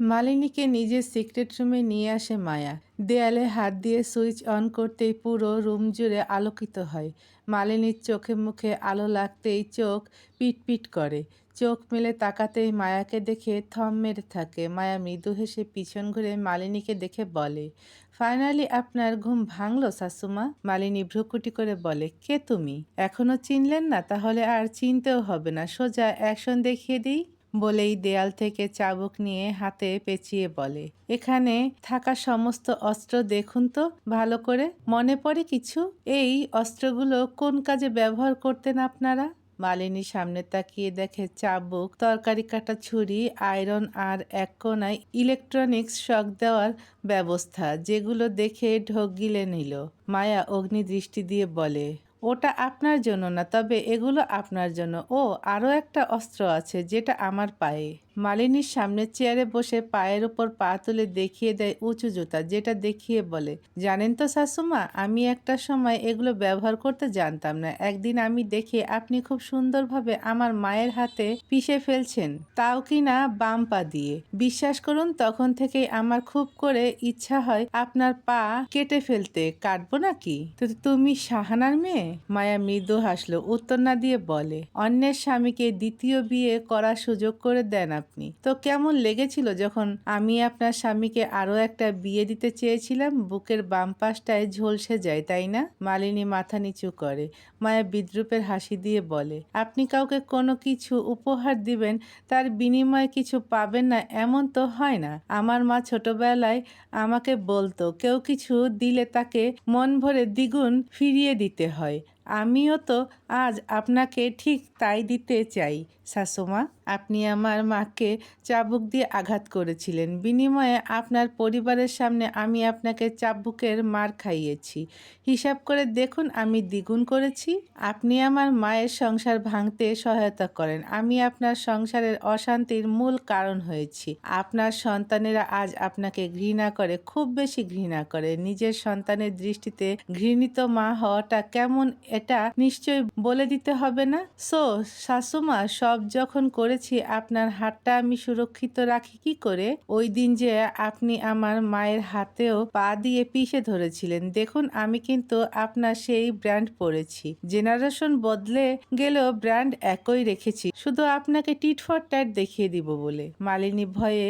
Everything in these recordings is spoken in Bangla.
মালিনীকে নিজের সিক্রেট রুমে নিয়ে আসে মায়া। দেয়ালে হাত দিয়ে সুইচ অন করতেই পুরো রুম জুড়ে আলোকিত হয়। মালিনীর চোখে মুখে আলো লাগতেই চোখ পিটপিট করে। চোখ মেলে তাকাতেই মায়াকে দেখে থম মেরে থাকে। মায়া মৃদু হেসে পিছন ঘুরে মালিনীকে দেখে বলে ফাইনালি আপনার ঘুম ভাঙলো, শাশুমা? মালিনী ভ্রুকুটি করে বলে, কে তুমি? এখনও চিনলেন না? তাহলে আর চিনতেও হবে না। সোজা অ্যাকশন দেখিয়ে দিই। বলেই দেয়াল থেকে চাবুক নিয়ে হাতে পেঁচিয়ে বলে। এখানে থাকা সমস্ত অস্ত্র দেখুন তো, ভালো করে। মনে পড়ে কিছু? এই অস্ত্রগুলো কোন কাজে ব্যবহার করতেন আপনারা? মালিনী সামনে তাকিয়ে দেখে চাবুক, তরকারি কাটা ছুরি, আয়রন আর এক কোনায় ইলেকট্রনিক্স শক দেওয়ার ব্যবস্থা, যেগুলো দেখে ঢোক গিলে নিল। মায়া অগ্নি দৃষ্টি দিয়ে বলে ওটা আপনার জন্য না, তবে এগুলো আপনার জন্য। ও, আরও একটা অস্ত্র আছে যেটা আমার পায়ে। মালিনীর সামনে চেয়ারে বসে পায়ের ওপর পা তুলে দেখিয়ে দেয় উঁচু জুতা, যেটা দেখিয়ে বলে, জানেন তো শাশুমা, আমি একটা সময় এগুলো ব্যবহার করতে জানতাম না। একদিন আমি দেখে আপনি খুব সুন্দরভাবে আমার মায়ের হাতে পিষে ফেলছেন, তাও কি না বাম পা দিয়ে। বিশ্বাস করুন, তখন থেকেই আমার খুব করে ইচ্ছা হয় আপনার পা কেটে ফেলতে, কাটবো নাকি? তো তুমি শাহানার মেয়ে? মায়া মৃদু হাসলো, উত্তর না দিয়ে বলে, অন্যের স্বামীকে দ্বিতীয় বিয়ে করার সুযোগ করে দেন আপনি। তো কেমন লেগেছিল যখন আমি আপনার স্বামীকে আরও একটা বিয়ে দিতে চেয়েছিলাম, বুকের বাম পাশটায় ঝলসে যায়, তাই না? মালিনী মাথা নিচু করে, মায়া বিদ্রুপের হাসি দিয়ে বলে, আপনি কাউকে কোনো কিছু উপহার দিবেন, তার বিনিময়ে কিছু পাবেন না, এমন তো হয় না। আমার মা ছোটবেলায় আমাকে বলতো, কেউ কিছু দিলে তাকে মন ভরে দ্বিগুণ ফিরিয়ে দিতে হয়। আমিও তো আজ আপনাকে ঠিক তাই দিতে চাই। শাশুমা, আপনি আমার মাকে চাবুক দিয়ে আঘাত করেছিলেন। বিনিময়ে আপনার পরিবারের সামনে আমি আপনাকে চাবুকের মার খাইয়েছি। হিসাব করে দেখুন আমি দ্বিগুণ করেছি। আপনি আমার মায়ের সংসার ভাঙতে সহায়তা করেন। আমি আপনার সংসারের অশান্তির মূল কারণ হয়েছি। আপনার সন্তানেরা আজ আপনাকে ঘৃণা করে, খুব বেশি ঘৃণা করে। নিজের সন্তানের দৃষ্টিতে ঘৃণিত মা হওয়াটা কেমন এটা নিশ্চয় বলে দিতে হবে না। সো শাশুমা, সব যখন করেছি, আপনার হাতটা আমি সুরক্ষিত রাখি কি করে? ওই দিন যে আপনি আমার মায়ের হাতেও পা দিয়ে পিষে ধরেছিলেন, দেখুন আমি কিন্তু আপনার সেই ব্র্যান্ড পরেছি। জেনারেশন বদলে গেলেও ব্র্যান্ড একই রেখেছি, শুধু আপনাকে টিট ফর ট্যাট দেখিয়ে দিব বলে। মালিনী ভয়ে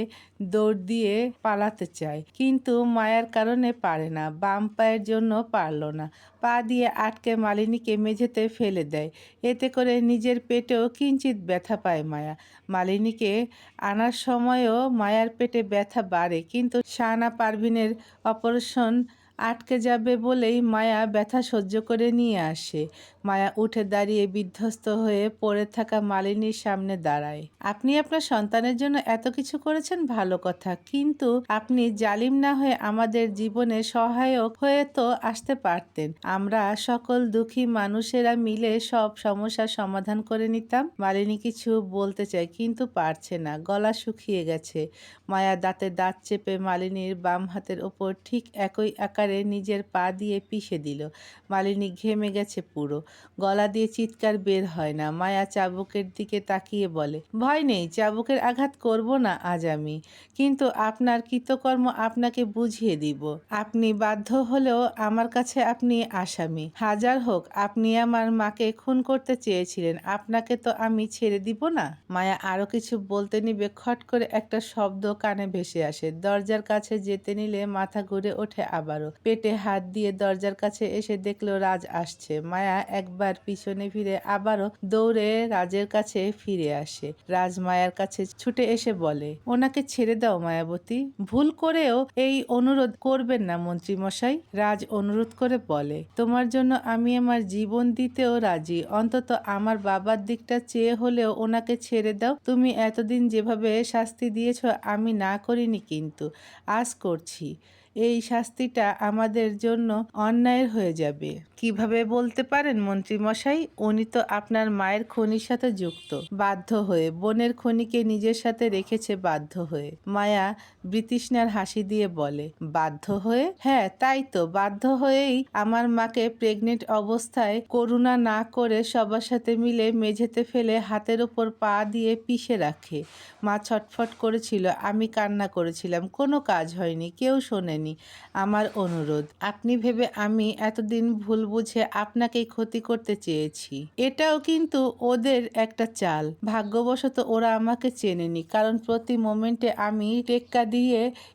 দৌড় দিয়ে পালাতে চায়, কিন্তু মায়ার কারণে পারে না, বাম পায়ের জন্য পারল না। পা দিয়ে আটকে মালিনীকে মেঝেতে ফেলে দেয়। এতে করে নিজের পেটেও কিঞ্চিত ব্যথা পায় মায়া। মালিনীকে আনার সময়ও মায়ার পেটে ব্যথা বাড়ে, কিন্তু শাহানা পারভিনের অপারেশন আটকে যাবে বলেই মায়া ব্যথা সহ্য করে নিয়ে আসে। মায়া উঠে দাঁড়িয়ে বিধ্বস্ত হয়ে পড়ে থাকা মালিনীর সামনে দাঁড়ায়। আপনি আপনার সন্তানের জন্য এত কিছু করেছেন ভালো কথা, কিন্তু আপনি জালিম না হয়ে আমাদের জীবনে সহায়ক হয়ে তো আসতে পারতেন। আমরা সকল দুঃখী মানুষেরা মিলে সব সমস্যার সমাধান করে নিতাম। মালিনী কিছু বলতে চায়, কিন্তু পারছে না। গলা শুকিয়ে গেছে। মায়া দাঁতে দাঁত চেপে মালিনীর বাম হাতের ওপর ঠিক একই আকারে নিজের পা দিয়ে পিষে দিল। মালিনী ঘেমে গেছে পুরো। গলা দিয়ে চিৎকার বের হয় না। মায়া চাবুকের দিকে তাকিয়ে বলে, ভয় নেই, চাবুকের আঘাত করব না আজ আমি। কিন্তু আপনার কৃতকর্ম আপনাকে বুঝিয়ে দিব। আপনি বাধ্য হলেও আমার কাছে আপনি আসামি। হাজার হোক, আপনি আমার মাকে খুন করতে চেয়েছিলেন, আপনাকে তো আমি ছেড়ে দিব না? মায়া আরও কিছু বলতে নিবে, খট করে একটা শব্দ কানে ভেসে আসে। দরজার কাছে যেতে নিলে মাথা ঘুরে ওঠে আবারও। পেটে হাত দিয়ে দরজার কাছে এসে দেখল রাজ আসছে। মায়া একবার পিছনে ফিরে আবারও দৌড়ে রাজের কাছে ফিরে আসে। রাজ মায়ার কাছে ছুটে এসে বলে, ওনাকে ছেড়ে দাও মায়াবতী। ভুল করেও এই অনুরোধ করবেন না মন্ত্রী মশাই রাজ অনুরোধ করে বলে, তোমার জন্য আমি আমার জীবন দিতেও রাজি। অন্তত আমার বাবার দিকটা চেয়ে হলেও ওনাকে ছেড়ে দাও। তুমি এতদিন যেভাবে শাস্তি দিয়েছ আমি না করিনি কিন্তু। আজ করছি। এই শাস্তিটা আমাদের জন্য অন্যায়ের হয়ে যাবে। কীভাবে বলতে পারেন মন্ত্রী মশাই? উনি তো আপনার মায়ের খনির সাথে যুক্ত। বাধ্য হয়ে, বোনের খনিকে নিজের সাথে রেখেছে বাধ্য হয়ে। মায়া বৃতৃষ্ণার হাসি দিয়ে বলে, বাধ্য হয়ে? হ্যাঁ তাই তো, বাধ্য হয়েই আমার মাকে প্রেগনেন্ট অবস্থায় করুণা না করে সবার সাথে মিলে মেঝেতে ফেলে হাতের ওপর পা দিয়ে পিষে রাখে। মা ছটফট করেছিল, আমি কান্না করেছিলাম, কোনো কাজ হয়নি, কেউ শোনেনি। আমার অনুরোধ, আপনি ভেবে আমি এতদিন ভুল বুঝে আপনাকেই ক্ষতি করতে চেয়েছি। এটাও কিন্তু ওদের একটা চাল। ভাগ্যবশত ওরা আমাকে চেনেনি, কারণ প্রতি মোমেন্টে আমি টেক্কা দিয়ে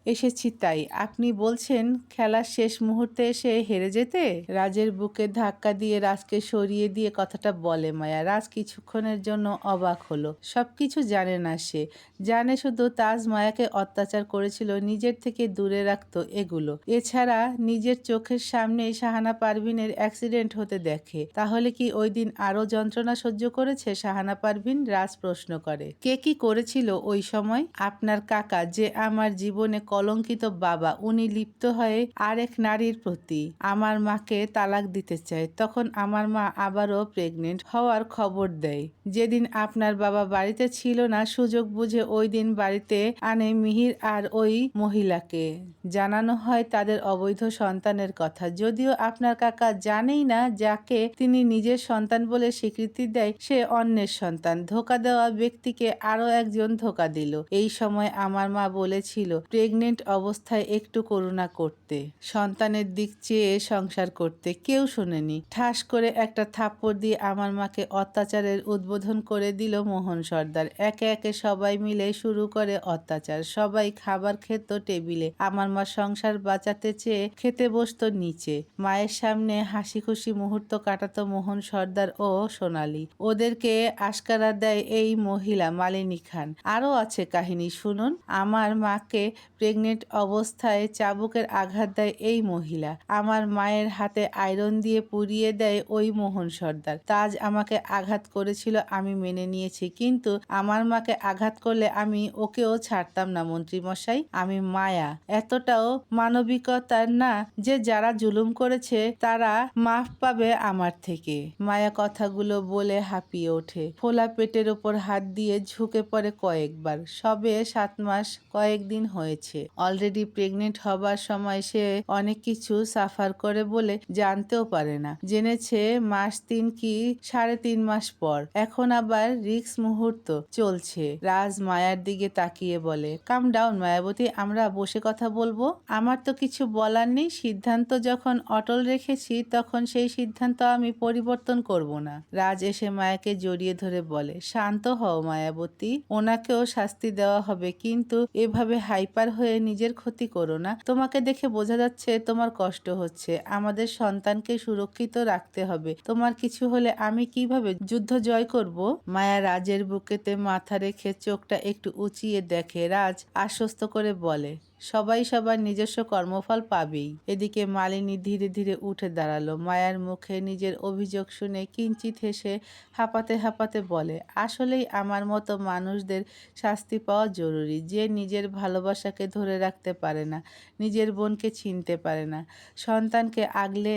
এসেছি তাই। আপনি বলছেন, খেলার শেষ মুহূর্তে এসে হেরে যেতে? রাজের বুকে ধাক্কা দিয়ে রাজকে সরিয়ে দিয়ে কথাটা বলে মায়া। রাজ কিছুক্ষণের জন্য অবাক হলো। সবকিছু জানে না সে। জানে শুধু তাজ মায়াকে অত্যাচার করেছিল, নিজের থেকে দূরে রাখতো এগুলো। এছাড়া নিজের চোখের সামনে শাহানা পারভিনের অ্যাক্সিডেন্ট হতে দেখে। তাহলে কি ওই দিন আরও যন্ত্রণা সহ্য করেছে? শাহানা পারভিন রাজ প্রশ্ন করে। কে কি করেছিল ওই সময়? আপনার কাকা, যে আমার জীবনে কলঙ্কিত বাবা। উনি লিপ্ত হয়ে আরেক নারীর প্রতি আমার মাকে তালাক দিতে চায়। তখন আমার মা আবারও প্রেগনেন্ট হওয়ার খবর দেয়। যেদিন আপনার বাবা বাড়িতে ছিল না, সুযোগ বুঝে ওই দিন বাড়িতে আনে মিহির আর ওই মহিলাকে। জানানো হয় তাদের অবৈধ সন্তানের কথা। যদিও আপনার কাকা জানেই না যাকে তিনি নিজের সন্তান বলে স্বীকৃতি দেয়, সে অন্যের সন্তান। ধোকা দেওয়া ব্যক্তিকে আরও একজন ধোকা দিল। এই সময় আমার মা বলেছিল প্রেগনেন্ট অবস্থায় একটু করুণা করতে। সন্তানের দিক চেয়ে সংসার করতে কেউ শোনেনি। ঠাস করে একটা থাপ্পড় দিয়ে আমার মাকে অত্যাচারের উদ্বোধন করে দিল মোহন সর্দার। একে একে সবাই মিলে শুরু করে অত্যাচার। সবাই খাবার খেত টেবিলে। আমার মা সংসার বাঁচাতে চেয়ে খেতে বসতো নিচে। মায়ের সামনে হাসি খুশি মুহূর্ত কাটাতো মোহন সর্দার ও সোনালি। ওদেরকে আশকারা দেয় এই মহিলা মালিনী খান। আরও আছে কাহিনী শুনুন। আমার মাকে প্রেগনেন্ট অবস্থায় চাবুকের আঘাত দেয় এই মহিলা। আমার মায়ের হাতে আয়রন দিয়ে পুড়িয়ে দেয় ওই মোহন সর্দার। তাজ আমাকে আঘাত করেছিল, আমি মেনে নিয়েছি। কিন্তু আমার মাকে আঘাত করলে আমি ওকেও ছাড়তাম না, মন্ত্রীমশাই। আমি মায়া। এতটাও মানবিকতার না যে যারা জুলুম করেছে, তারা মাফ পাবে আমার থেকে। মায়া কথাগুলো বলে হাঁপিয়ে ওঠে। ফোলা পেটের ওপর হাত দিয়ে ঝুঁকে পড়ে কয়েকবার। সবে সাত মাস কয়েকদিন হয়েছে। অলরেডি প্রেগনেন্ট হবার সময় সে অনেক কিছু সাফার করে বলে জানতেও পারে না। জেনেছে মাস তিন কি সাড়ে তিন মাস পর। এখন আবার রিক্স মুহূর্ত চলছে। রাজ মায়ার দিকে তাকিয়ে বলে কাম ডাউন মায়াবতী, আমরা বসে কথা বলব। আমার তো কিছু বলার নেই। সিদ্ধান্ত যখন অটল রেখেছি, তখন সেই সিদ্ধান্ত আমি পরিবর্তন করব না। রাজ এসে মায়াকে জড়িয়ে ধরে বলে, শান্ত হও মায়াবতী। ওনাকেও শাস্তি দেওয়া হবে। কিন্তু এভাবে হাইপার হয়ে নিজের ক্ষতি করো না। তোমাকে দেখে বোঝা যাচ্ছে তোমার কষ্ট হচ্ছে। আমাদের সন্তানকে সুরক্ষিত রাখতে হবে। তোমার কিছু হলে আমি কীভাবে যুদ্ধ জয় করব? মায়া রাজের বুকেতে মাথা রেখে চোখটা একটু উঁচিয়ে দেখে রাজ আশ্বস্ত করে বলে সবাই সবার নিজস্ব কর্মফল পাবেই। এদিকে মালিনী ধীরে ধীরে উঠে দাঁড়াল। মায়ার মুখে নিজের অভিযোগ শুনে কিঞ্চিত হেসে হাঁপাতে হাঁপাতে বলে, আসলেই আমার মতো মানুষদের শাস্তি পাওয়া জরুরি। যে নিজের ভালোবাসাকে ধরে রাখতে পারে না, নিজের বোনকে চিনতে পারে না, সন্তানকে আগলে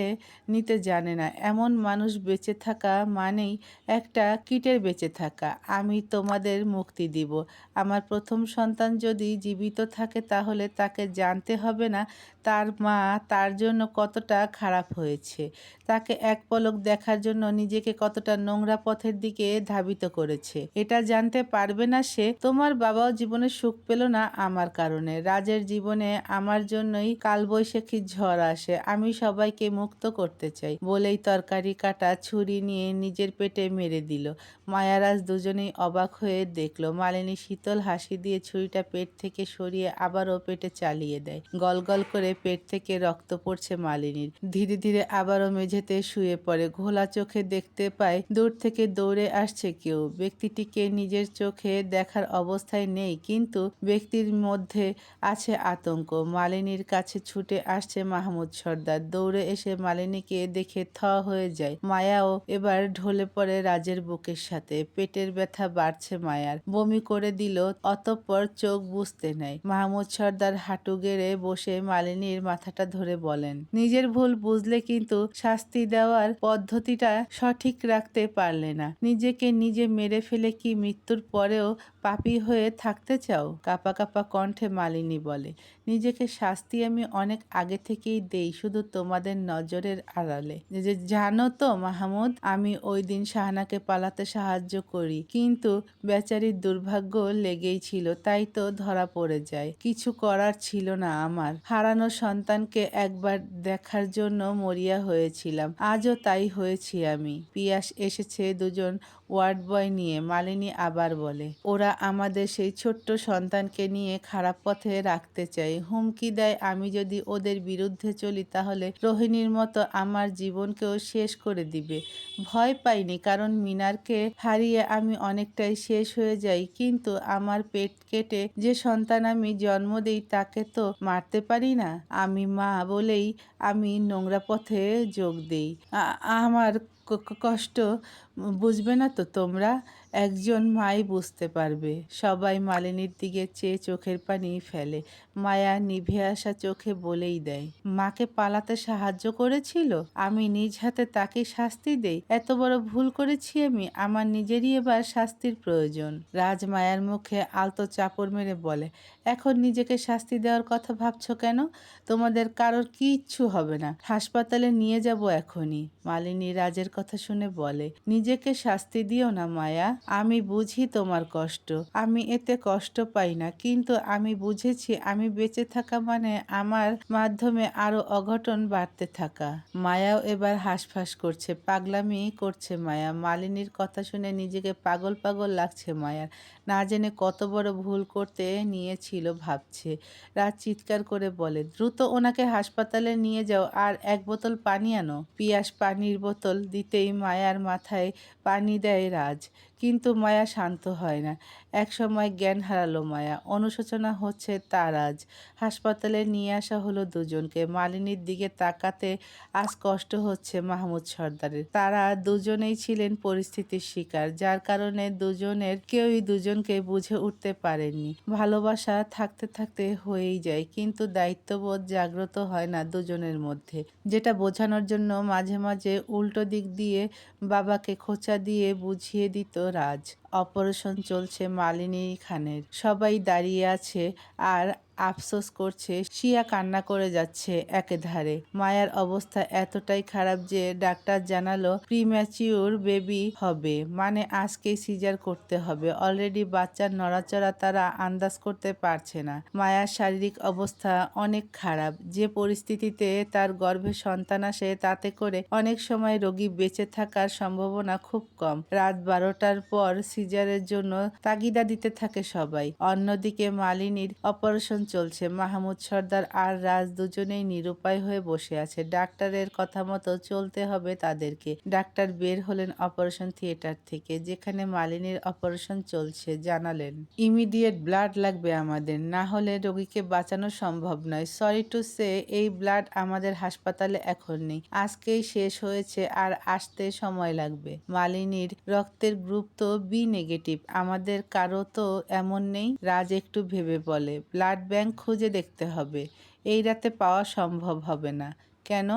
নিতে জানে না, এমন মানুষ বেঁচে থাকা মানেই একটা কিটের বেঁচে থাকা। আমি তোমাদের মুক্তি দিব। আমার প্রথম সন্তান যদি জীবিত থাকে তাহলে তাকে জানতে হবে না, তার মা তার জন্য কতটা খারাপ হয়েছে। তাকে এক পলক দেখার জন্য নিজেকে কতটা নোংরা পথের দিকে ধাবিত করেছে। এটা জানতে পারবে না সে, তোমার বাবাও জীবনে সুখ পেল না আমার কারণে। রাজের জীবনে আমার জন্যই কালবৈশাখী ঝড় আসে। আমি সবাইকে মুক্ত করতে চাই। বলেই তরকারি কাটা ছুরি নিয়ে নিজের পেটে মেরে দিল। মায়ারাজ দুজনেই অবাক হয়ে দেখল, মালিনী শীতল হাসি দিয়ে ছুরিটা পেট থেকে সরিয়ে আবারও পেটে চালিয়ে দেয়। গলগল করে পেট থেকে রক্ত পড়ছে মালিনীর। ধীরে ধীরে আবারও মেঝেতে শুয়ে পড়ে। ঘোলা চোখে দেখতে পায়, দূর থেকে দৌড়ে আসছে কেউ। ব্যক্তিটিকে নিজের চোখে দেখার অবস্থায় নেই, কিন্তু ব্যক্তির মধ্যে আছে আতঙ্ক। মালিনীর কাছে ছুটে আসছে মাহমুদ সর্দার। দৌড়ে এসে মালিনীকে দেখে থ হয়ে যায়। মায়াও এবার ঢলে পড়ে রাজের বুকের সাথে। পেটের ব্যথা বাড়ছে মায়ার। বমি করে দিল, অতঃপর চোখ বুঝতে নেয়। মাহমুদ সর্দার হাঁটু গেড়ে বসে মালিনীর মাথাটা ধরে বলেন। নিজের ভুল বুঝলে কিন্তু শাস্তি দেওয়ার পদ্ধতিটা সঠিক রাখতে পারলে না। নিজেকে নিজে মেরে ফেলে কি মৃত্যুর পরেও পাপি হয়ে থাকতে চাও? কাপা কাপা কণ্ঠে মালিনী বলে, নিজেকে শাস্তি আমি অনেক আগে থেকেই দেই, শুধু তোমাদের নজরের আড়ালে। যে জানো তো মাহমুদ, আমি ওই দিন শাহানাকে পালাতে সাহায্য করি, কিন্তু বেচারির দুর্ভাগ্য লেগেই ছিল, তাই তো ধরা পড়ে যায়। কিছু করার ছিল না আমার। হারানো সন্তানকে একবার দেখার জন্য মরিয়া হয়েছিলাম। আজও তাই হয়েছি আমি। পিয়াস এসেছে দুজন ওয়ার্ড বয় নিয়ে মালিনী আবার বলে, ওরা আমাদের সেই ছোট্ট সন্তানকে নিয়ে খারাপ পথে রাখতে চাই হুমকি দেয়, আমি যদি ওদের বিরুদ্ধে চলি তাহলে রোহিণীর মতো আমার জীবনকেও শেষ করে দিবে। ভয় পাইনি, কারণ মিনারকে হারিয়ে আমি অনেকটাই শেষ হয়ে যাই, কিন্তু আমার পেট কেটে যে সন্তান আমি জন্ম দিই তাকে তো মারতে পারি না। আমি মা বলেই আমি নোংরা পথে যোগ দিই। আমার কষ্ট বুঝবে না তো তোমরা? একজন মাই বুঝতে পারবে। সবাই মালিনীর দিকে চেয়ে চোখের পানি ফেলে। মায়া নিভে আসা চোখে বলেই দেয়, মাকে পালাতে সাহায্য করেছিল? আমি নিজ হাতে তাকে শাস্তি দেই? এত বড় ভুল করেছি আমি? আমার নিজেরই এবার শাস্তির প্রয়োজন। রাজ মায়ার মুখে আলতো চাপড় মেরে বলে, এখন নিজেকে শাস্তি দেওয়ার কথা ভাবছ কেন? তোমাদের কারোর কিচ্ছু হবে না। হাসপাতালে নিয়ে যাব এখনই। মালিনী রাজের কথা শুনে বলে, নিজেকে শাস্তি দিও না মায়া। আমি বুঝি তোমার কষ্ট। আমি এতে কষ্ট পাই না, কিন্তু আমি বুঝেছি আমি বেঁচে থাকা মানে আমার মাধ্যমে আরও অঘটন বাড়তে থাকা। মায়াও এবার হাঁসফাঁস করছে, পাগলামি করছে মায়া। মালিনীর কথা শুনে নিজেকে পাগল পাগল লাগছে মায়ার না জেনে কত বড় ভুল করতে নিয়েছিল ভাবছে। রাজ চিৎকার করে বলে, দ্রুত ওনাকে হাসপাতালে নিয়ে যাও আর এক বোতল পানি আনো। পিয়াস পানির বোতল দিতেই মায়ার মাথায় পানি দেয় রাজ। কিন্তু মায়া শান্ত হয় না। এক সময় জ্ঞান হারালো মায়া। অনুশোচনা হচ্ছে তার আজ। হাসপাতালে নিয়ে আসা হলো দুজনকে। মালিনীর দিকে তাকাতে আজ কষ্ট হচ্ছে মাহমুদ সর্দারের। তারা দুজনেই ছিলেন পরিস্থিতির শিকার। যার কারণে দুজনের কেউই দুজনকে বুঝে উঠতে পারেননি। ভালোবাসা থাকতে থাকতে হয়েই যায়, কিন্তু দায়িত্ববোধ জাগ্রত হয় না দুজনের মধ্যে। যেটা বোঝানোর জন্য মাঝে মাঝে উল্টো দিক দিয়ে বাবাকে খোঁচা দিয়ে বুঝিয়ে দিত রাজ। অপারেশন চলছে মালিনী খানের। সবাই দাঁড়িয়ে আছে আর আফসোস করছে, শিয়া কান্না করে যাচ্ছে একেধারে। মায়ার অবস্থা এতটাই খারাপ যে ডাক্তার জানালো, প্রিম্যাচিউর বেবি হবে। মানে আজকেই সিজার করতে হবে। অলরেডি বাচ্চার নড়াচড়া তারা আন্দাজ করতে পারছে না। মায়ার শারীরিক অবস্থা অনেক খারাপ। যে পরিস্থিতিতে তার গর্ভে সন্তান আসে, তাতে করে অনেক সময় রোগী বেঁচে থাকার সম্ভাবনা খুব কম। রাত বারোটার পর সিজারের জন্য তাগিদা দিতে থাকে সবাই। অন্যদিকে মালিনীর অপারেশন চলছে। মাহমুদ সর্দার আর রাজ দুজনেই নিরুপায় হয়ে বসে আছে। ডাক্তারের কথা মতো চলতে হবে তাদেরকে। ডাক্তার বের হলেন অপারেশন থিয়েটার থেকে, যেখানে মালিনীর অপারেশন চলছে, জানালেন। ইমিডিয়েট ব্লাড লাগবে আমাদের। না হলে রোগীকে বাঁচানো সম্ভব নয়। সরি টু সে, এই ব্লাড আমাদের হাসপাতালে এখন নেই। আজকেই শেষ হয়েছে আর আসতে সময় লাগবে। মালিনীর রক্তের গ্রুপ তো বি নেগেটিভ আমাদের কারও তো এমন নেই, রাজ একটু ভেবে বলে। ব্লাড ব্যাংক খুঁজে দেখতে হবে। এই রাতে পাওয়া সম্ভব হবে না। কেন?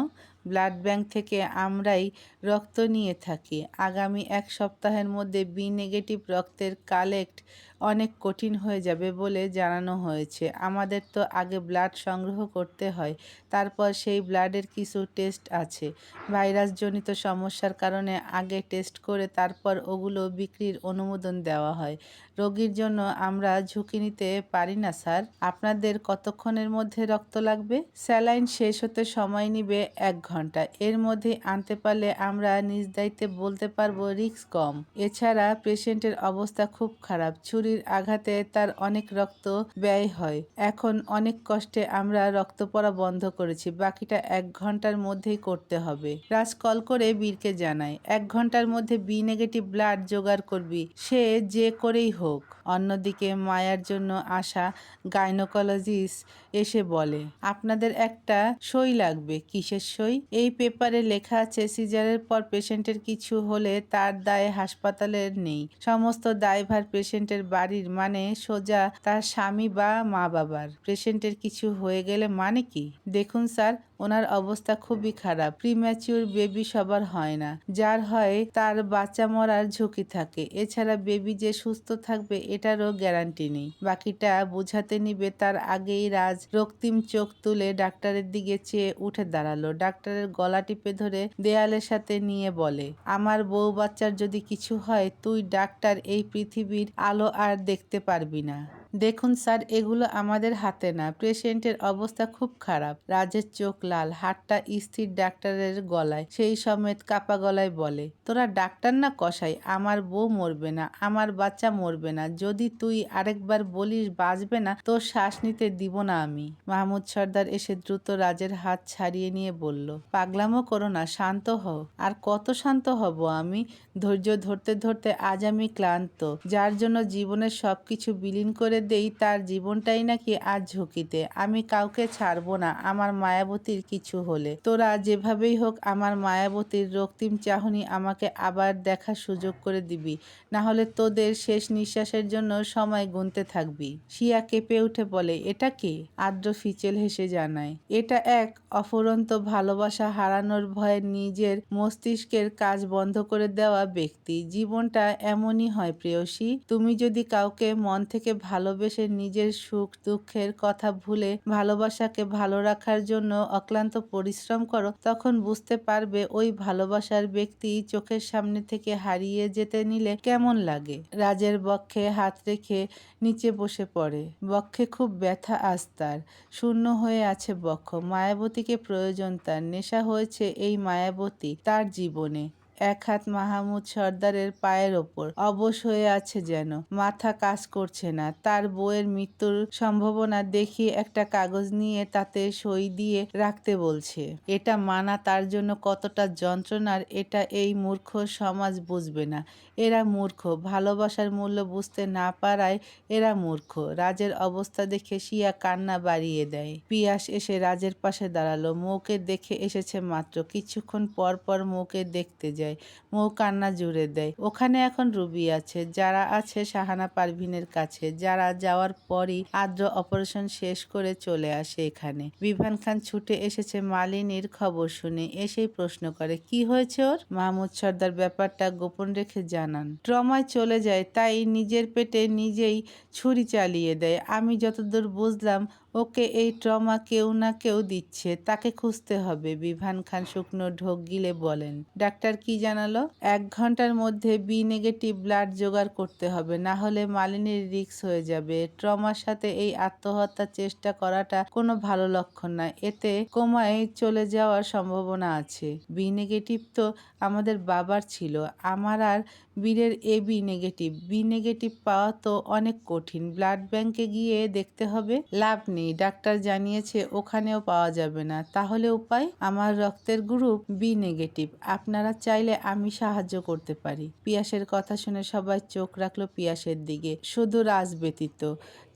ব্লাড ব্যাংক থেকে আমরাই রক্ত নিয়ে থাকি। আগামী এক সপ্তাহের মধ্যে বি নেগেটিভ রক্তের কালেক্ট অনেক কঠিন হয়ে যাবে বলে জানানো হয়েছে। আমাদের তো আগে ব্লাড সংগ্রহ করতে হয়, তারপর সেই ব্লাডের কিছু টেস্ট আছে। ভাইরাসজনিত সমস্যার কারণে আগে টেস্ট করে তারপর ওগুলো বিক্রির অনুমোদন দেওয়া হয়। রোগীর জন্য আমরা ঝুঁকি নিতে পারি না, স্যার। আপনাদের কতক্ষণের মধ্যে রক্ত লাগবে? স্যালাইন শেষ হতে সময় নিবে এক ঘণ্টা। এর মধ্যে আনতে পারলে আমরা নিজ দায়িত্বে বলতে পারব রিস্ক কম। এছাড়া পেশেন্টের অবস্থা খুব খারাপ। ছুরির আঘাতে তার অনেক রক্ত ব্যয় হয়। এখন অনেক কষ্টে আমরা রক্ত পড়া বন্ধ করেছি। বাকিটা এক ঘণ্টার মধ্যেই করতে হবে। রাজ কল করে বীরকে জানায়, এক ঘণ্টার মধ্যে বি নেগেটিভ ব্লাড জোগাড় করবি। সে যে করেই হোক। অন্যদিকে মায়ার জন্য আসা গাইনোকোলজিস্ট এসে বলে, আপনাদের একটা সই লাগবে, কিসের সই? এই পেপারে লেখা আছে, সিজারের পর পেশেন্টের কিছু হলে তার দায়ে হাসপাতালের নেই। সমস্ত দায়ভার পেশেন্টের বাড়ির মানে সোজা তার স্বামী বা মা বাবার পেশেন্টের কিছু হয়ে গেলে মানে কি? দেখুন স্যার ওনার অবস্থা খুবই খারাপ। প্রিম্যাচিউর বেবি সবার হয় না। যার হয় তার বাচ্চা মরার ঝুঁকি থাকে। এছাড়া বেবি যে সুস্থ থাকবে এটারও গ্যারান্টি নেই। বাকিটা বুঝাতে নিবে তার আগেই রাজ রক্তিম চোখ তুলে ডাক্তারের দিকে চেয়ে উঠে দাঁড়াল। ডাক্তারের গলা টিপে ধরে দেয়ালের সাথে নিয়ে বলে, আমার বউ বাচ্চার যদি কিছু হয়, তুই ডাক্তার এই পৃথিবীর আলো আর দেখতে পারবি না। দেখুন স্যার, এগুলো আমাদের হাতে না। পেশেন্টের অবস্থা খুব খারাপ। রাজের চোখ লাল, হাতটা স্থির ডাক্তারের গলায়, সেই সমেত কাপা গলায় বলে, তোরা ডাক্তার না কষাই আমার বউ মরবে না, আমার বাচ্চা মরবে না। যদি তুই আরেকবার বলিস বাঁচবে না, তোর শ্বাস নিতে দিব না আমি। মাহমুদ সর্দার এসে দ্রুত রাজের হাত ছাড়িয়ে নিয়ে বলল, পাগলামো করো না, শান্ত হও। আর কত শান্ত হব আমি? ধৈর্য ধরতে ধরতে আজ আমি ক্লান্ত। যার জন্য জীবনের সবকিছু বিলীন করে দেই, তার জীবনটাই নাকি আজ ঝুঁকিতে। আমি কাউকে ছাড়বো না, আমার মায়াবতীর কিছু হলে। তোরা যেভাবেই হোক, আমার মায়াবতীর রক্তিম চাহনি আমাকে আবার দেখার সুযোগ করে দিবি। না হলে তোদের শেষ নিঃশ্বাসের জন্য সময় গুনতে থাকবি। শিয়া কেঁপে উঠে বলে, এটা কি? আদ্র ফিচেল হেসে জানায়, এটা এক অফুরন্ত ভালোবাসা হারানোর ভয়ে নিজের মস্তিষ্কের কাজ বন্ধ করে দেওয়া ব্যক্তি। জীবনটা এমনই হয়, প্রেয়সী। তুমি যদি কাউকে মন থেকে ভালোবেসে নিজের সুখ দুঃখের কথা ভুলে ভালোবাসাকে ভালো রাখার জন্য অক্লান্ত পরিশ্রম করো, তখন বুঝতে পারবে ওই ভালোবাসার ব্যক্তি চোখের সামনে থেকে হারিয়ে যেতে নিলে কেমন লাগে। রাজের বক্ষে হাত রেখে নিচে বসে পড়ে। বক্ষে খুব ব্যথা আজ তার। শূন্য হয়ে আছে বক্ষ। মায়াবতীকে প্রয়োজন তার। নেশা হয়েছে এই মায়াবতী তার জীবনে। এক হাত মাহমুদ সর্দারের পায়ের ওপর। অবশ হয়ে আছে যেন। মাথা কাজ করছে না। তার বউয়ের মৃত্যুর সম্ভাবনা দেখি একটা কাগজ নিয়ে তাতে সই দিয়ে রাখতে বলছে। এটা মানা তার জন্য কতটা যন্ত্রণার, এটা এই মূর্খ সমাজ বুঝবে না। এরা মূর্খ। ভালোবাসার মূল্য বুঝতে না পারায় এরা মূর্খ। রাজের অবস্থা দেখে শিয়া কান্না বাড়িয়ে দেয়। পিয়াস এসে রাজের পাশে দাঁড়াল। মৌকে দেখে এসেছে মাত্র। কিছুক্ষণ পর পর মৌকে দেখতে যায়। মৌ কান্না জুড়ে দেয়। ওখানে এখন রুবি আছে, যারা আছে শাহানা পারভিনের কাছে, যারা যাওয়ার পরই আদ্র অপারেশন শেষ করে চলে আসে এখানে। বিভান খান ছুটে এসেছে মালিনীর খবর শুনে, এসেই প্রশ্ন করে, কি হয়েছে ওর? মাহমুদ সর্দার ব্যাপারটা গোপন রেখে জানান, ট্রমায় চলে যায়, তাই নিজের পেটে নিজেই ছুরি চালিয়ে দেয়। আমি যতদূর বুঝলাম ওকে এই ট্রমা কেউ না কেউ দিচ্ছে, তাকে খুঁজতে হবে। বিভান খান শুকনো ঢোক গিলে বলেন, ডাক্তার কি জানালো? এক ঘণ্টার মধ্যে বি নেগেটিভ ব্লাড জোগাড় করতে হবে, না হলে মালিনীর রিক্স হয়ে যাবে। ট্রমার সাথে এই আত্মহত্যার চেষ্টা করাটা কোনো ভালো লক্ষণ না, এতে কোমায় চলে যাওয়ার সম্ভাবনা আছে। বি নেগেটিভ তো আমাদের বাবার ছিল, আমার আর বীরের A B negative B negative পাওয়া তো অনেক কঠিন। ব্লাড ব্যাংকে গিয়ে দেখতে হবে, লাভ নেই। ডাক্তার জানিয়েছে ওখানেও পাওয়া যাবে না। তাহলে উপায়? আমার রক্তের গ্রুপ বি নেগেটিভ আপনারা চাইলে আমি সাহায্য করতে পারি। পিয়াসের কথা শুনে সবাই চোখ রাখল পিয়াসের দিকে। শুধু রাজ ব্যতীত।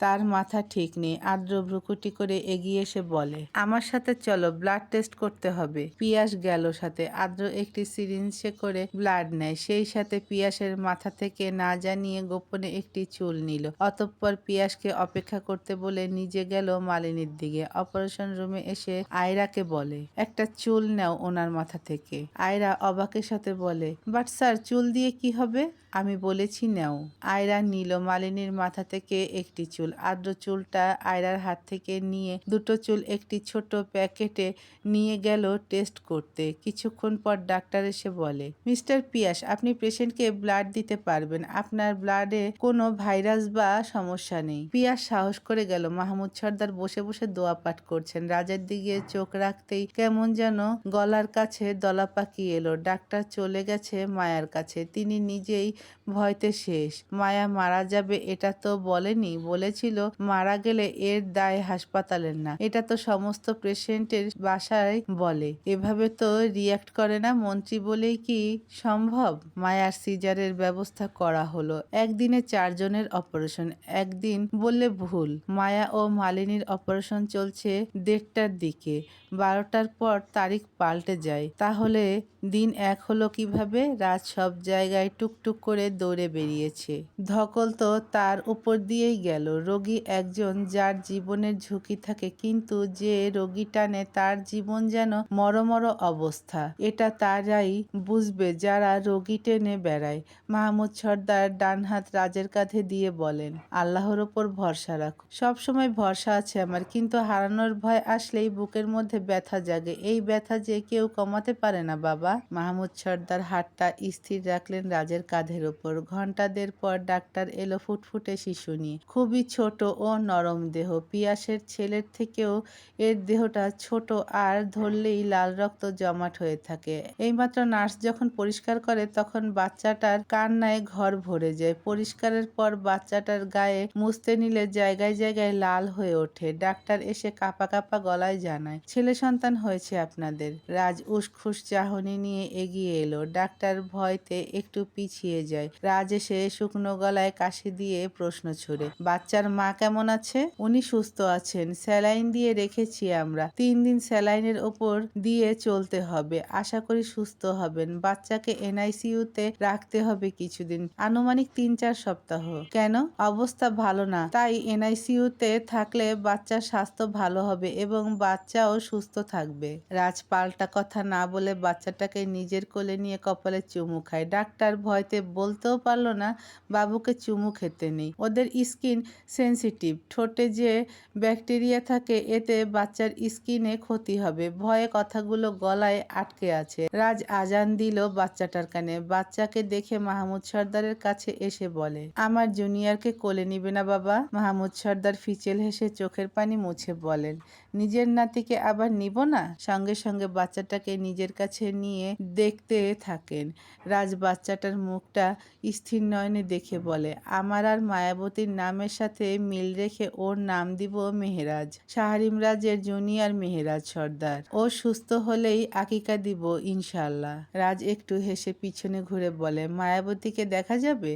তার মাথা ঠিক নেই আদ্র ভ্রুকুটি করে এগিয়ে এসে বলে, আমার সাথে চলো ব্লাড টেস্ট করতে হবে। পিয়াস গেল সাথে আদ্র একটি সিরিঞ্জে করে ব্লাড নেয়, সেই সাথে পিয়াসের মাথা থেকে না জানিয়ে গোপনে একটি চুল নিল। অতঃপর পিয়াসকে অপেক্ষা করতে বলে নিজে গেল মালিনীর দিকে। অপারেশন রুমে এসে আয়রাকে বলে, একটা চুল নাও ওনার মাথা থেকে। আয়রা অবাকের সাথে বলে, বাট স্যার, চুল দিয়ে কি হবে? আমি বলেছি নাও। আয়রা নিল মালিনীর মাথা থেকে একটি চুল। আদ্র চুলটা আয়রার হাত থেকে নিয়ে দুটো চুল একটি ছোট প্যাকেটে নিয়ে গেল টেস্ট করতে। কিছুক্ষণ পর ডাক্তার এসে বলে, মিস্টার পিয়াস, আপনি পেশেন্টকে ব্লাড দিতে পারবেন। আপনার ব্লাডে কোনো ভাইরাস বা সমস্যা নেই। পিয়াস সাহস করে গেল। মাহমুদ সর্দার বসে বসে দোয়া পাঠ করছেন। রাজার দিকে চোখ রাখতেই কেমন যেন গলার কাছে দলা পাকি এলো। ডাক্তার চলে গেছে মায়ার কাছে। তিনি নিজেই ভয়তে শেষ। মায়া মারা যাবে, এটা তো বলেনি? বলেছিল বলেছিল, মারা গেলে এর দায় হাসপাতালের না। এটা তো সমস্ত পেশেন্টের বাসায় বলে। এভাবে তো রিয়াক্ট করে না মন্ত্রী বলেই কি সম্ভব? মায়ার সিজারের ব্যবস্থা করা হলো। একদিনে চারজনের অপারেশন, একদিন বললে ভুল। মায়া ও মালিনীর অপারেশন চলছে দেড়টার দিকে। বারোটার পর তারিখ পাল্টে যায়। তাহলে দিন এক হলো কীভাবে? রাত সব জায়গায় টুকটুক করে দৌড়ে বেরিয়েছে। ধকল তো তার উপর দিয়েই গেল। রোগী একজন যার জীবনের ঝুঁকি থাকে, কিন্তু যে রোগী টানে তার জীবন যেন মরমর অবস্থা। এটা তারাই বুঝবে যারা রোগী টেনে বেড়ায়। মাহমুদ সর্দার ডান হাত রাজের কাঁধে দিয়ে বলেন, আল্লাহর ওপর ভরসা রাখো। সবসময় ভরসা আছে আমার, কিন্তু হারানোর ভয় আসলেই বুকের মধ্যে ব্যথা জাগে। এই ব্যথা যে কেউ কমাতে পারে না, বাবা। মাহমুদ সর্দার হাতটা স্থির রাখলেন রাজের কাঁধের ওপর। ঘণ্টা দেড় পর ডাক্তার এলো ফুটফুটে শিশু নিয়ে। খুবই ছোট ও নরম দেহ। পিয়াসের ছেলের থেকেও এর দেহটা ছোট আর ধরলেই লাল রক্ত জমাট হয়ে থাকে। এইমাত্র নার্স যখন পরিষ্কার করে, তখন বাচ্চাটার কান্নায় ঘর ভরে যায়। পরিষ্কারের পর বাচ্চাটার গায়ে মুছতে নিলে জায়গায় জায়গায় লাল হয়ে ওঠে। ডাক্তার এসে কাপা কাপা গলায় জানায়, ছেলে সন্তান হয়েছে আপনাদের। রাজ উসখুস চাহনি নিয়ে এগিয়ে এলো। ডাক্তার ভয়তে একটু পিছিয়ে যায়। রাজ এসে শুকনো গলায় কাশি দিয়ে প্রশ্ন ছুড়ে, বাচ্চার মা কেমন আছে? উনি সুস্থ আছেন। স্যালাইন দিয়ে রেখেছি আমরা। তিন দিন স্যালাইনের ওপর দিয়ে চলতে হবে। আশা করি সুস্থ হবেন। বাচ্চাকে এনআইসিইউতে রাখতে হবে কিছুদিন। আনুমানিক তিন চার সপ্তাহ। কেন? অবস্থা ভালো না। তাই এনআইসিইউতে থাকলে বাচ্চার স্বাস্থ্য ভালো হবে এবং বাচ্চাও সুস্থ থাকবে। রাজ পাল্টা কথা না বলে বাচ্চাটাকে নিজের কোলে নিয়ে কপালে চুমু খায়। ডাক্তার ভয়তে বলতেও পারল না, বাবুকে চুমু খেতে নেই। ওদের স্কিন সেনসিটিভ। ঠোঁটে যে ব্যাকটেরিয়া থাকে, এতে বাচ্চার স্কিনে ক্ষতি হবে। ভয়ে কথাগুলো গলায় আটকে আছে। রাজ আজান দিল বাচ্চাটার কানে। বাচ্চাকে দেখে মাহমুদ সর্দারের কাছে এসে বলে, আমার জুনিয়রকে কোলে নিবে না বাবা। মাহমুদ সর্দার ফিচেল হেসে চোখের পানি মুছে বলেন, নিজের নাতিকে আবার নিব না? সঙ্গে সঙ্গে বাচ্চাটাকে নিজের কাছে নিয়ে দেখতে থাকেন। রাজ বাচ্চাটার মুখটা স্থির নয়নে দেখে বলে, আমার আর মায়াবতীর নামের সাথে মিল রেখে ওর নাম দিব মেহেরাজ শাহরিমরাজের জুনিয়র মেহেরাজ সর্দার। ও সুস্থ হলেই আকিকা দিব ইনশাল্লাহ রাজ একটু হেসে পিছনে ঘুরে বলে, মায়াবতীকে দেখা যাবে?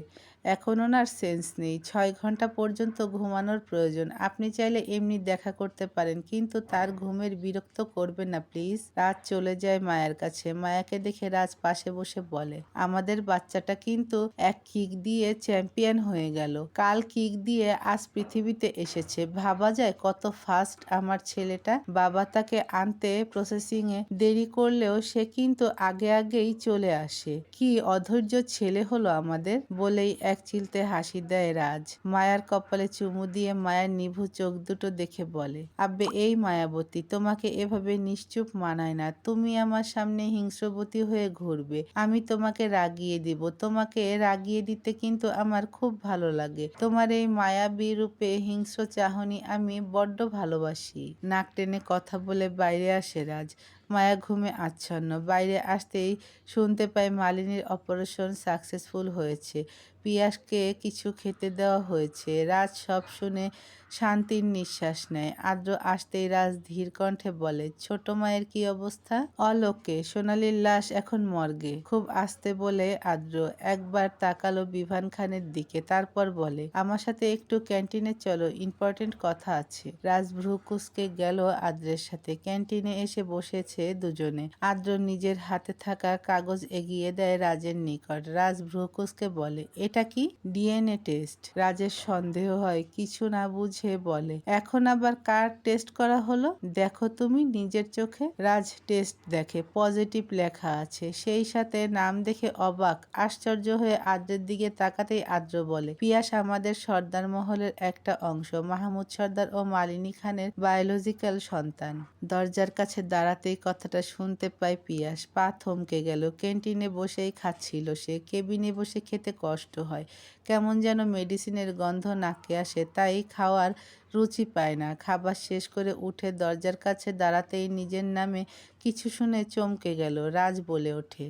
এখন ওনার সেন্স নেই। ছয় ঘণ্টা পর্যন্ত ঘুমানোর প্রয়োজন। আপনি চাইলে এমনি দেখা করতে পারেন, কিন্তু তার ঘুমের বিরক্ত করবেন না, প্লিজ। রাজ চলে যায় মায়ের কাছে। মায়াকে দেখে রাজ পাশে বসে বলে, আমাদের বাচ্চাটা কিন্তু এক কিক দিয়ে চ্যাম্পিয়ন হয়ে গেল। কাল কিক দিয়ে আজ পৃথিবীতে এসেছে। ভাবা যায় কত ফাস্ট আমার ছেলেটা। বাবা তাকে আনতে প্রসেসিং এ দেরি করলেও সে কিন্তু আগে আগেই চলে আসে। কি অধৈর্য ছেলে হলো আমাদের, বলেই এক চিলতে হাসি দেয় রাজ। মায়ার কপালে চুমু দিয়ে মায়ের নিভু চোখ দুটো দেখে বলে, আব্বে, এই মায়াবতী, তোমাকে এভাবে নিশ্চুপ মানায় না। তুমি আমার সামনে হিংস্রবতী হয়ে ঘুরবে। আমি তোমাকে রাগিয়ে দিব। তোমাকে রাগিয়ে দিতে কিন্তু আমার খুব ভালো লাগে। তোমার এই মায়াবী রূপে হিংস্র চাহনি আমি বড্ড ভালোবাসি। নাক টেনে কথা বলে বাইরে আসে রাজ। মায়া ঘুমে আচ্ছন্ন। বাইরে আসতেই শুনতে পাই মালিনীর অপারেশন সাকসেসফুল হয়েছে। পিয়াসকে কিছু খেতে দেওয়া হয়েছে। রাজ সব শুনে শান্তির নিঃশ্বাস নেয়। আদ্র আসতেই রাজ ধীর কণ্ঠে বলে, ছোট মায়ের কি অবস্থা? অলোকে সোনালীর লাশ এখন মর্গে। খুব আস্তে বলে আদ্র একবার তাকালো বিভান খানের দিকে, তারপর বলে, আমার সাথে একটু ক্যান্টিনে চলো, ইম্পর্টেন্ট কথা আছে। রাজ ভ্রুকুসকে গেল আদ্রের সাথে, ক্যান্টিনে এসে বসেছে দুজনে। আদ্র নিজের হাতে থাকা কাগজ এগিয়ে দেয় রাজের নিকট। রাজ ভ্রুকুসকে বলে, এটা কি? DNA test? রাজের সন্দেহ হয়, কিছু না বুঝে বলে। এখন আবার কার টেস্ট করা হলো? দেখো তুমি, নিজের চোখে রাজ টেস্ট দেখে। পজিটিভ লেখা আছে। সেই সাথে নাম দেখে অবাক, আশ্চর্য হয়ে আদ্রের দিকে তাকাতেই আদ্র বলে, পিয়াস আমাদের সর্দার মহলের একটা অংশ, মাহমুদ সর্দার ও মালিনী খানের বায়োলজিক্যাল সন্তান। দরজার কাছে দাঁড়াতেই কথাটা শুনতে পায় পিয়াস। পা থমকে গেল। ক্যান্টিনে বসেই খাচ্ছিল সে। কেবিনে বসে খেতে কষ্ট হয়। কেমন যেন মেডিসিনের গন্ধ নাকে আসে, তাই খাওয়ার রুচি পায় না। খাবার শেষ করে উঠে দরজার কাছে দাঁড়াতেই নিজের নামে কিছু শুনে চমকে গেল, রাজ বলে ওঠে।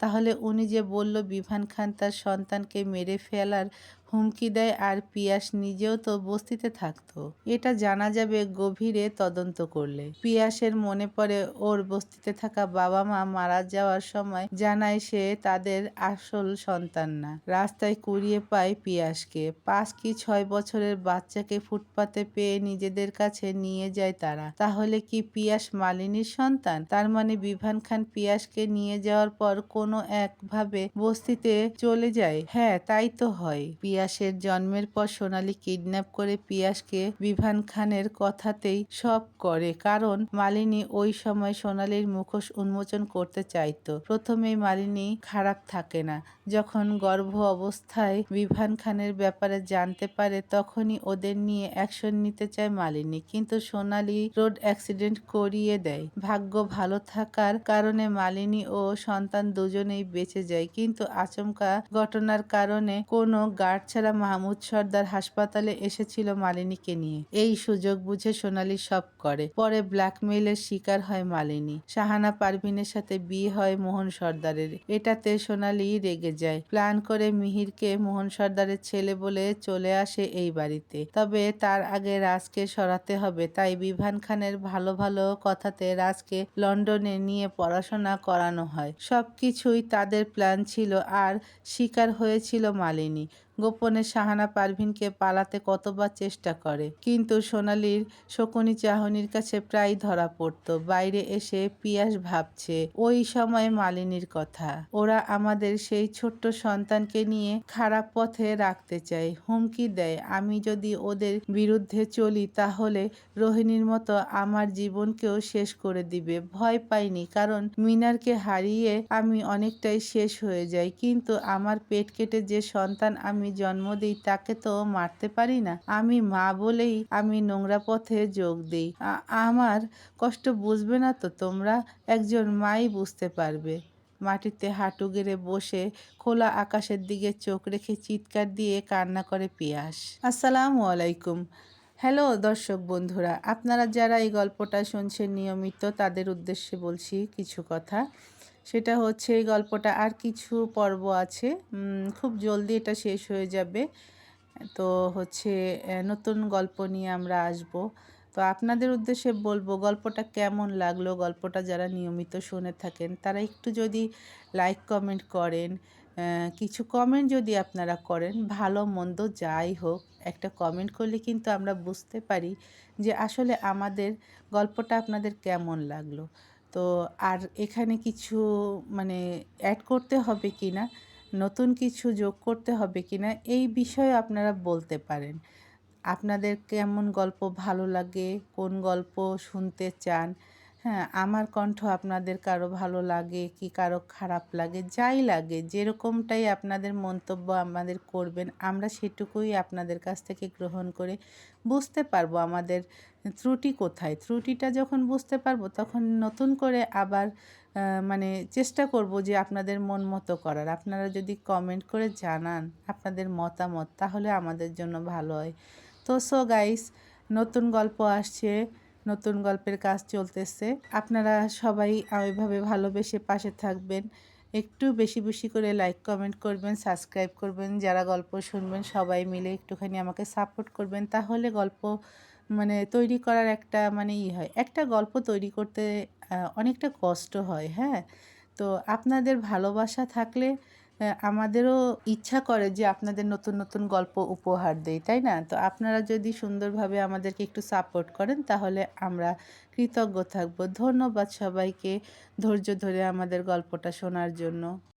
তাহলে উনি যে বলল, বিভান খান তার সন্তানকে মেরে ফেলার হুমকি দেয় আর পিয়াস নিজেও তো বস্তিতে থাকতো। এটা জানা যাবে গভীরে তদন্ত করলে। পিয়াসের মনে পড়ে ওর বস্তিতে থাকা বাবা মা মারা যাওয়ার সময় জানায় সে তাদের আসল সন্তান না। রাস্তায় কুড়িয়ে পায় পিয়াসকে। পাঁচ কি ছয় বছরের বাচ্চাকে ফুটপাতে পেয়ে নিজেদের কাছে নিয়ে যায় তারা। তাহলে কি পিয়াস মালিনীর সন্তান? তার মানে বিভান খান পিয়াসকে নিয়ে যাওয়ার পর কোনো একভাবে বস্তিতে চলে যায়? হ্যাঁ তাই তো হয়। পিয়াসের জন্মের পর সোনালি কিডন্যাপ করে পিয়াসকে বিভান খানের কথাতেই সব করে। কারণ মালিনী ওই সময় সোনালির মুখোশ উন্মোচন করতে চাইতো। প্রথমেই মালিনী খারাপ থাকে না। যখন গর্ভ অবস্থায় বিভান খানের ব্যাপারে জানতে পারে, তখনই ওদের নিয়ে অ্যাকশন নিতে চায় মালিনী। কিন্তু সোনালি রোড অ্যাক্সিডেন্ট করিয়ে দেয়। ভাগ্য ভালো থাকার কারণে মালিনী ও সন্তান দুজনেই বেঁচে যায়। কিন্তু আচমকা ঘটনার কারণে কোনো গার্ড ছাড়া মাহমুদ সর্দার হাসপাতালে এসেছিল মালিনীকে নিয়ে। এই সুযোগ বুঝে সোনালি সব করে। পরে ব্ল্যাকমেইলের শিকার হয় মালিনী। শাহানা পারভিনের সাথে বিয়ে হয় মোহন সর্দারের। এটাতে সোনালি রেগে যায়। প্ল্যান করে মিহিরকে মোহন সর্দারের ছেলে বলে চলে আসে এই বাড়িতে। তবে তার আগে রাজকে সরাতে হবে। তাই বিভান খানের ভালো ভালো কথাতে রাজকে লন্ডনে নিয়ে পড়াশোনা করানো হয়। সবকিছুই তাদের প্ল্যান ছিল। আর শিকার হয়েছিল মালিনী। গোপনে শাহানা পারভিনকে পালাতে কতবার চেষ্টা করে। কিন্তু সোনালির শকুনি চাহনির কাছে প্রায় ধরা পড়ত। বাইরে এসে পিয়াস ভাবছে, ওই সময় মালিনীর কথা। ওরা আমাদের সেই ছোট্ট সন্তানকে নিয়ে খারাপ পথে রাখতে চায়। হুমকি দেয়। আমি যদি ওদের বিরুদ্ধে চলি, তাহলে রোহিণীর মতো আমার জীবনকেও শেষ করে দিবে। ভয় পাইনি, কারণ মিনারকে হারিয়ে আমি অনেকটাই শেষ হয়ে যাই। কিন্তু আমার পেট কেটে যে সন্তান আমি জন্ম দিই, তাকে তো মারতে পারি না। আমি মা বলেই আমি নোংরা পথে যোগ দিই। আমার কষ্ট বুঝবে না তো তোমরা? একজন মাই বুঝতে পারবে। মাটিতে হাঁটু গেড়ে বসে খোলা আকাশের দিকে চোখ রেখে চিৎকার দিয়ে কান্না করে পিয়াস। আসসালামু আলাইকুম। হ্যালো দর্শক বন্ধুরা, আপনারা যারা এই গল্পটা শুনছেন নিয়মিত, তাদের উদ্দেশ্যে বলছি কিছু কথা। সেটা হচ্ছে এই গল্পটা আর কিছু পর্ব আছে। খুব জলদি এটা শেষ হয়ে যাবে। তো হচ্ছে নতুন গল্প নিয়ে আমরা আসব। তো আপনাদের উদ্দেশ্যে বলব, গল্পটা কেমন লাগল? গল্পটা যারা নিয়মিত শুনে থাকেন, তারা একটু যদি লাইক কমেন্ট করেন কিছু কমেন্ট যদি আপনারা করেন, ভালো মন্দ যাই হোক, একটা কমেন্ট করলে কিন্তু আমরা বুঝতে পারি যে আসলে আমাদের গল্পটা আপনাদের কেমন লাগল। তো আর এখানে কিছু মানে অ্যাড করতে হবে কি না নতুন কিছু যোগ করতে হবে কি না এই বিষয়ে আপনারা বলতে পারেন। আপনাদের কেমন গল্প ভালো লাগে? কোন গল্প শুনতে চান? হ্যাঁ আমার কণ্ঠ আপনাদের কারও ভালো লাগে কি কারও খারাপ লাগে, যাই লাগে, যেরকমটাই আপনাদের মন্তব্য আমাদের করবেন, আমরা সেটুকুই আপনাদের কাছ থেকে গ্রহণ করে বুঝতে পারব আমাদের ত্রুটি কোথায়। ত্রুটিটা যখন বুঝতে পারব, তখন নতুন করে আবার মানে চেষ্টা করব যে আপনাদের মন মতো করার। আপনারা যদি কমেন্ট করে জানান আপনাদের মতামত, তাহলে আমাদের জন্য ভালো হয়। তো সো গাইস নতুন গল্প আসছে। নতুন গল্পের কাজ চলতেছে। আপনারা সবাই ওইভাবে ভালোবেসে পাশে থাকবেন। একটু বেশি বেশি করে লাইক কমেন্ট করবেন সাবস্ক্রাইব করবেন, যারা গল্প শুনবেন সবাই মিলে একটুখানি আমাকে সাপোর্ট করবেন। তাহলে গল্প মানে তৈরি করার একটা মানে ই হয়। একটা গল্প তৈরি করতে অনেকটা কষ্ট হয় হ্যাঁ? তো আপনাদের ভালোবাসা থাকলে আমাদেরও ইচ্ছা করে যে আপনাদের নতুন নতুন গল্প উপহার দেই, তাই না? তো আপনারা যদি সুন্দরভাবে আমাদেরকে একটু সাপোর্ট করেন, তাহলে আমরা কৃতজ্ঞ থাকব। ধন্যবাদ সবাইকে ধৈর্য ধরে আমাদের গল্পটা শোনার জন্য।